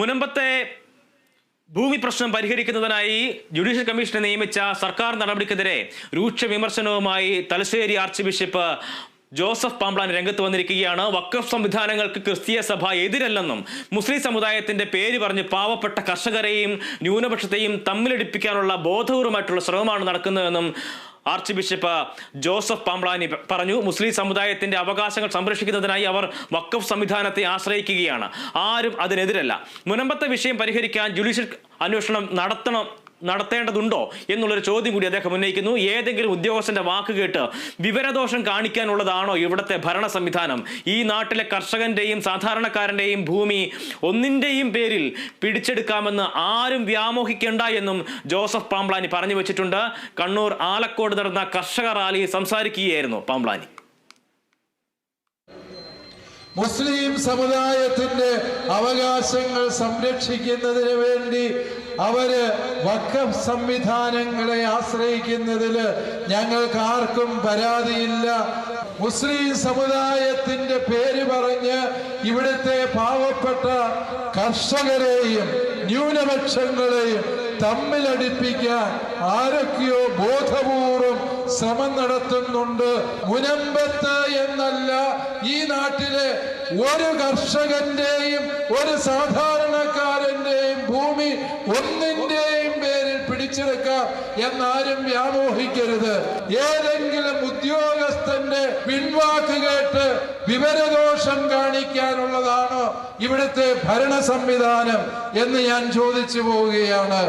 മുനമ്പത്തെ ഭൂമി പ്രശ്നം പരിഹരിക്കുന്നതിനായി ജുഡീഷ്യൽ കമ്മീഷനെ നിയമിച്ച സർക്കാർ നടപടിക്കെതിരെ രൂക്ഷ വിമർശനവുമായി Thalassery archbishop Joseph Pamplany രംഗത്ത് വന്നിരിക്കുകയാണ്. വക്കഫ് സംവിധാനങ്ങൾക്ക് ക്രിസ്തീയ സഭ എതിരല്ലെന്നും മുസ്ലിം സമുദായത്തിന്റെ പേര് പറഞ്ഞ് പാവപ്പെട്ട കർഷകരെയും ന്യൂനപക്ഷത്തെയും തമ്മിലടിപ്പിക്കാനുള്ള ബോധപൂർവമായിട്ടുള്ള ശ്രമമാണ് നടക്കുന്നതെന്നും ആർച്ച് ബിഷപ്പ് ജോസഫ് പാംബ്ലാനി പറഞ്ഞു മുസ്ലിം സമുദായത്തിന്റെ അവകാശങ്ങൾ സംരക്ഷിക്കുന്നതിനായി അവർ വക്കഫ് സംവിധാനത്തെ ആശ്രയിക്കുകയാണ്. ആരും അതിനെതിരല്ല. മുനമ്പത്തെ വിഷയം പരിഹരിക്കാൻ ജുഡീഷ്യൽ അന്വേഷണം നടത്തണം നടത്തേണ്ടതുണ്ടോ എന്നുള്ളൊരു ചോദ്യം കൂടി അദ്ദേഹം ഉന്നയിക്കുന്നു. ഏതെങ്കിലും ഉദ്യോഗസ്ഥന്റെ വാക്ക് കേട്ട് വിവരദോഷം കാണിക്കാനുള്ളതാണോ ഇവിടുത്തെ ഭരണ സംവിധാനം? ഈ നാട്ടിലെ കർഷകന്റെയും സാധാരണക്കാരന്റെയും ഭൂമി ഒന്നിന്റെയും പേരിൽ പിടിച്ചെടുക്കാമെന്ന് ആരും വ്യാമോഹിക്കേണ്ട എന്നും ജോസഫ് പാംബ്ലാനി പറഞ്ഞു വെച്ചിട്ടുണ്ട്. കണ്ണൂർ ആലക്കോട് നടന്ന കർഷക റാലി സംസാരിക്കുകയായിരുന്നു പാംബ്ലാനി. മുസ്ലിം സമുദായത്തിന്റെ അവകാശങ്ങൾ സംരക്ഷിക്കുന്നതിന് വേണ്ടി അവർ വക്കം സംവിധാനങ്ങളെ ആശ്രയിക്കുന്നതിൽ ഞങ്ങൾക്ക് ആർക്കും പരാതിയില്ല. മുസ്ലിം സമുദായത്തിന്റെ പേര് പറഞ്ഞ് ഇവിടുത്തെ പാവപ്പെട്ട കർഷകരെയും ന്യൂനപക്ഷങ്ങളെയും തമ്മിലടിപ്പിക്കാൻ ആരൊക്കെയോ ബോധപൂർവം ശ്രമം നടത്തുന്നുണ്ട്. മുനമ്പത്ത് എന്നല്ല ഈ നാട്ടിലെ ഒരു കർഷകന്റെയും ഒരു സാധാരണക്കാരന്റെയും ഭൂമി ഒന്നിന്റെയും പേരിൽ പിടിച്ചെടുക്കാം എന്നാരും വ്യാമോഹിക്കരുത്. ഏതെങ്കിലും ഉദ്യോഗസ്ഥന്റെ പിൻവാക്ക് കേട്ട് വിവരദോഷം കാണിക്കാനുള്ളതാണോ ഇവിടുത്തെ ഭരണ സംവിധാനം എന്ന് ഞാൻ ചോദിച്ചു പോവുകയാണ്.